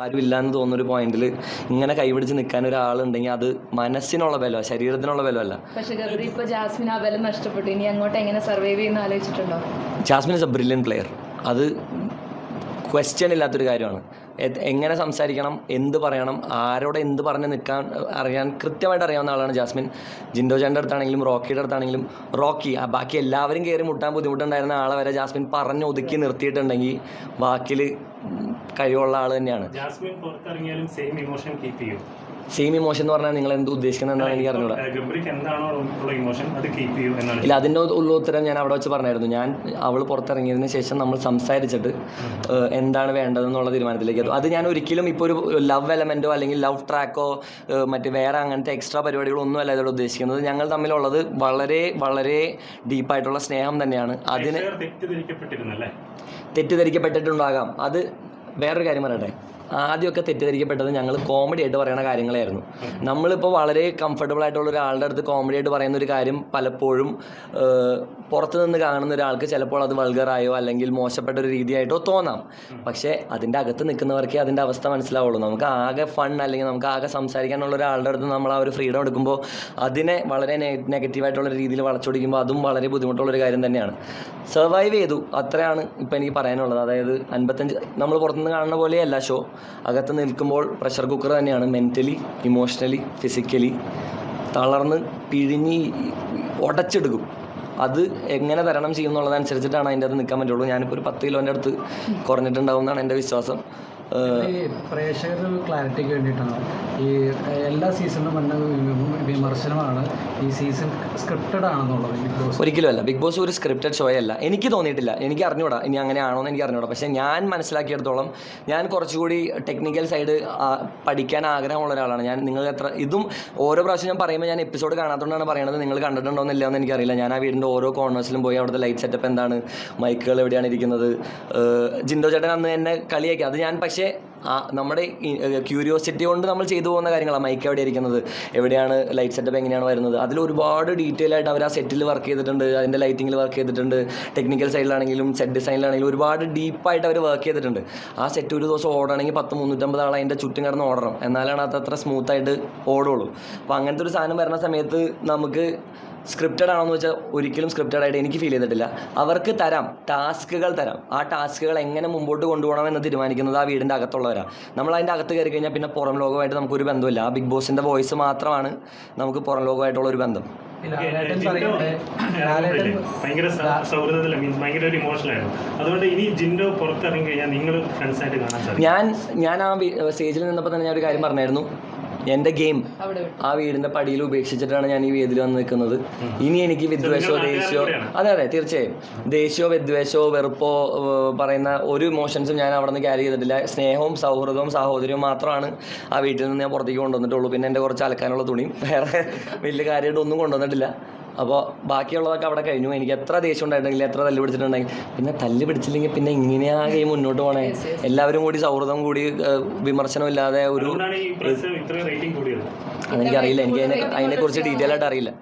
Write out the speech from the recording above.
ആരും ഇല്ലാന്ന് തോന്നുന്ന ഒരു പോയിന്റിൽ ഇങ്ങനെ കൈപിടിച്ച് നിൽക്കാൻ ഒരാളുണ്ടെങ്കിൽ അത് മനസ്സിനുള്ള ബലമാണ് ശരീരത്തിനുള്ള ബലമല്ല പക്ഷെ ഗബ്രി ഇപ്പൊ ജാസ്മിൻ ആ ബലം നഷ്ടപ്പെട്ടു. ഇനി അങ്ങോട്ട് എങ്ങനെ സർവൈവ് ചെയ്യുന്ന ആലോചിച്ചിട്ടുണ്ടോ? Jasmin is a brilliant player അത് ക്വസ്റ്റ്യൻ ഇല്ലാത്തൊരു കാര്യമാണ്. എങ്ങനെ സംസാരിക്കണം എന്ത് പറയണം ആരോട് എന്ത് പറഞ്ഞ് നിൽക്കാൻ അറിയാൻ കൃത്യമായിട്ട് അറിയാവുന്ന ആളാണ് ജാസ്മിൻ. ജിൻഡോ ചേന്റെ അടുത്താണെങ്കിലും റോക്കിയുടെ അടുത്താണെങ്കിലും റോക്കി ബാക്കി എല്ലാവരും കയറി മുട്ടാൻ ബുദ്ധിമുട്ടുണ്ടായിരുന്ന ആളെ വരെ ജാസ്മിൻ പറഞ്ഞ് ഒതുക്കി നിർത്തിയിട്ടുണ്ടെങ്കിൽ ബാക്കിൽ കഴിവുള്ള ആൾ തന്നെയാണ്. ജാസ്മിൻ പുറത്തിറങ്ങിയാലും സെയിം ഇമോഷൻ കീപ്പ് ചെയ്യും. സെയിം ഇമോഷൻ എന്ന് പറഞ്ഞാൽ നിങ്ങൾ എന്ത് ഉദ്ദേശിക്കുന്നത് എന്താണ് എനിക്ക് അറിഞ്ഞൂടാ. ഗബ്രിക്ക് എന്താണോ ഉള്ള ഇമോഷൻ അത് കീപ്പ് ചെയ്യും എന്നാണ് ഇല്ല അതിന്റെ ഉള്ള ഉത്തരം ഞാൻ അവിടെ വെച്ച് പറഞ്ഞായിരുന്നു. ഞാൻ അവൾ പുറത്തിറങ്ങിയതിന് ശേഷം നമ്മൾ സംസാരിച്ചിട്ട് എന്താണ് വേണ്ടതെന്നുള്ള തീരുമാനത്തിലേക്ക്. അത് ഞാൻ ഒരിക്കലും ഇപ്പോൾ ഒരു ലവ് എലമെന്റോ അല്ലെങ്കിൽ ലവ് ട്രാക്കോ മറ്റ് വേറെ അങ്ങനത്തെ എക്സ്ട്രാ പരിപാടികളോ ഒന്നും അല്ല ഇതോടെ ഉദ്ദേശിക്കുന്നത്. ഞങ്ങൾ തമ്മിലുള്ളത് വളരെ വളരെ ഡീപ്പായിട്ടുള്ള സ്നേഹം തന്നെയാണ്. അതിന് തെറ്റിദ്ധരിക്കപ്പെട്ടിരുന്നല്ലേ? തെറ്റിദ്ധരിക്കപ്പെട്ടിട്ടുണ്ടാകാം. അത് വേറൊരു കാര്യം പറയട്ടെ. ആദ്യമൊക്കെ തെറ്റിദ്ധരിക്കപ്പെട്ടത് ഞങ്ങൾ കോമഡി ആയിട്ട് പറയുന്ന കാര്യങ്ങളായിരുന്നു. നമ്മളിപ്പോൾ വളരെ കംഫർട്ടബിൾ ആയിട്ടുള്ള ഒരാളുടെ അടുത്ത് കോമഡി ആയിട്ട് പറയുന്ന ഒരു കാര്യം പലപ്പോഴും പുറത്തു നിന്ന് കാണുന്ന ഒരാൾക്ക് ചിലപ്പോൾ അത് വൾഗറായോ അല്ലെങ്കിൽ മോശപ്പെട്ട ഒരു രീതിയായിട്ടോ തോന്നാം. പക്ഷേ അതിന്റെ അകത്ത് നിൽക്കുന്നവർക്കേ അതിന്റെ അവസ്ഥ മനസ്സിലാവുള്ളൂ. നമുക്ക് ആകെ ഫൺ അല്ലെങ്കിൽ നമുക്ക് ആകെ സംസാരിക്കാനുള്ള ഒരാളുടെ അടുത്ത് നമ്മൾ ആ ഒരു ഫ്രീഡം എടുക്കുമ്പോൾ അതിനെ വളരെ നെഗറ്റീവായിട്ടുള്ള രീതിയിൽ വളച്ചൊടിക്കുമ്പോൾ അതും വളരെ ബുദ്ധിമുട്ടുള്ള ഒരു കാര്യം തന്നെയാണ്. സർവൈവ് ചെയ്തു. അത്രയാണ് ഇപ്പം എനിക്ക് പറയാനുള്ളത്. അതായത് അൻപത്തഞ്ച് നമ്മൾ പുറത്തുനിന്ന് കാണുന്ന പോലെയല്ല ഷോ അകത്ത് നിൽക്കുമ്പോൾ പ്രഷർ കുക്കർ തന്നെയാണ് മെന്റലി ഇമോഷണലി ഫിസിക്കലി തളർന്ന് പിഴിഞ്ഞ് ഉടച്ചെടുക്കും അത് എങ്ങനെ തരണം ചെയ്യും എന്നുള്ളതനുസരിച്ചിട്ടാണ് അതിന്റെ അത് നിൽക്കാൻ പറ്റുള്ളൂ. ഞാനിപ്പോൾ ഒരു പത്ത് കിലോന്റെ അടുത്ത് കുറഞ്ഞിട്ടുണ്ടാവും എന്നാണ് എന്റെ വിശ്വാസം. പ്രേക്ഷകർ ക്ലാരിറ്റിക്ക് വേണ്ടിയിട്ടാണ്. ഈ എല്ലാ സീസണിലും വന്ന വിമർശനമാണ് ഈ സീസൺ സ്ക്രിപ്റ്റഡ് ആണെന്നുള്ളത്. ബിഗ് ബോസ് ഒരിക്കലുമല്ല. ബിഗ് ബോസ് ഒരു സ്ക്രിപ്റ്റഡ് ഷോ അല്ല. എനിക്ക് തോന്നിയിട്ടില്ല. എനിക്ക് അറിഞ്ഞൂടാ. ഇനി അങ്ങനെയാണോ എന്ന് എനിക്ക് അറിഞ്ഞൂടാ. പക്ഷേ ഞാൻ മനസ്സിലാക്കിയെടുത്തോളം ഞാൻ കുറച്ചുകൂടി ടെക്നിക്കൽ സൈഡ് പഠിക്കാൻ ആഗ്രഹമുള്ള ഒരാളാണ്. ഞാൻ നിങ്ങൾ എത്ര ഇതും ഓരോ പ്രാവശ്യം ഞാൻ പറയുമ്പോൾ ഞാൻ എപ്പിസോഡ് കാണാത്തതുകൊണ്ടാണ് പറയുന്നത് നിങ്ങൾ കണ്ടിട്ടുണ്ടോ എന്നില്ല എന്ന് എനിക്കറിയില്ല. ഞാൻ ആ വീടിന്റെ ഓരോ കോർണേഴ്സിലും പോയി അവിടുത്തെ ലൈറ്റ് സെറ്റപ്പ് എന്താണ്? മൈക്കുകൾ എവിടെയാണ് ഇരിക്കുന്നത്? ജിൻഡോ ചേട്ടൻ അന്ന് എന്നെ കളിയാക്കി. അത് ഞാൻ പക്ഷേ ആ നമ്മുടെ ക്യൂരിയോസിറ്റി കൊണ്ട് നമ്മൾ ചെയ്തു പോകുന്ന കാര്യങ്ങളാണ് മൈക്ക് എവിടെ ഇരിക്കുന്നത്? എവിടെയാണ് ലൈറ്റ് സെറ്റപ്പ് എങ്ങനെയാണ് വരുന്നത്? അതിൽ ഒരുപാട് ഡീറ്റെയിൽ ആയിട്ട് അവർ ആ സെറ്റിൽ വർക്ക് ചെയ്തിട്ടുണ്ട്. അതിന്റെ ലൈറ്റിങ്ങിൽ വർക്ക് ചെയ്തിട്ടുണ്ട്. ടെക്നിക്കൽ സൈഡിലാണെങ്കിലും സെറ്റ് ഡിസൈനിലാണെങ്കിലും ഒരുപാട് ഡീപ്പായിട്ട് അവർ വർക്ക് ചെയ്തിട്ടുണ്ട്. ആ സെറ്റ് ഒരു ദിവസം ഓടണമെങ്കിൽ പത്ത് മുന്നൂറ്റമ്പത് ആൾ അതിന്റെ ചുറ്റും കിടന്ന് ഓടണം. എന്നാലാണ് അത് അത്ര സ്മൂത്തായിട്ട് ഓടുള്ളൂ. അപ്പോൾ അങ്ങനത്തെ ഒരു സാധനം വരുന്ന സമയത്ത് നമുക്ക് സ്ക്രിപ്റ്റഡ് ആണോ എന്ന് വെച്ചാൽ ഒരിക്കലും സ്ക്രിപ്റ്റഡ് ആയിട്ട് എനിക്ക് ഫീൽ ചെയ്തിട്ടില്ല. അവർക്ക് തരാം. ടാസ്കുകൾ തരാം. ആ ടാസ്കുകൾ എങ്ങനെ മുമ്പോട്ട് കൊണ്ടുപോകണം എന്ന് തീരുമാനിക്കുന്നത് ആ വീടിന്റെ അകത്തുള്ളവരാണ് നമ്മൾ അതിന്റെ അകത്ത് കയറി കഴിഞ്ഞാൽ പിന്നെ പുറം ലോകമായിട്ട് നമുക്കൊരു ബന്ധമില്ല. ആ ബിഗ് ബോസിന്റെ വോയിസ് മാത്രമാണ് നമുക്ക് പുറം ലോകമായിട്ടുള്ള ഒരു ബന്ധം. ഭയങ്കര മീൻസ് ഭയങ്കര ഒരു അതുകൊണ്ട് ഇനി ജിൻഡോ പുറത്തിറങ്ങി കഴിഞ്ഞാൽ നിങ്ങൾ ഫ്രണ്ട്സായിട്ട് കാണാൻ സാധിക്കും. ഞാൻ ഞാൻ ആ സ്റ്റേജിൽ നിന്നപ്പോൾ തന്നെ ഞാൻ ഒരു കാര്യം പറഞ്ഞായിരുന്നു. എന്റെ ഗെയിം ആ വീടിന്റെ പടിയിൽ ഉപേക്ഷിച്ചിട്ടാണ് ഞാൻ ഈ വേദിയിൽ വന്ന് നിൽക്കുന്നത്. ഇനി എനിക്ക് വിദ്വേഷോ ദേഷ്യമോ അതെ അതെ തീർച്ചയായും. ദേഷ്യമോ വിദ്വേഷോ വെറുപ്പോ പറയുന്ന ഒരു ഇമോഷൻസും ഞാൻ അവിടെ നിന്ന് ക്യാരി ചെയ്തിട്ടില്ല. സ്നേഹവും സൗഹൃദവും സഹോദര്യവും മാത്രമാണ് ആ വീട്ടിൽ നിന്ന് ഞാൻ പുറത്തേക്ക് കൊണ്ടുവന്നിട്ടുള്ളൂ. പിന്നെ എന്റെ കുറച്ച് അലക്കാനുള്ള തുണിയും വേറെ വലിയ കാര്യമായിട്ട് ഒന്നും കൊണ്ടുവന്നിട്ടില്ല. അപ്പോൾ ബാക്കിയുള്ളതൊക്കെ അവിടെ കഴിഞ്ഞു. എനിക്ക് എത്ര ദേഷ്യം ഉണ്ടായിട്ടുണ്ടെങ്കിൽ എത്ര തല്ല് പിടിച്ചിട്ടുണ്ടെങ്കിൽ പിന്നെ തല്ല് പിടിച്ചില്ലെങ്കിൽ പിന്നെ ഇങ്ങനെയാ ഗെയിം മുന്നോട്ട് പോകണേ yes. എല്ലാവരും കൂടി സൗഹൃദം കൂടി വിമർശനമില്ലാതെ വിമർശനം ഇല്ലാതെ ഒരു ഈ അതെനിക്കറിയില്ല. എനിക്ക് അതിനെ അതിനെക്കുറിച്ച് ഡീറ്റെയിൽ ആയിട്ട് അറിയില്ല.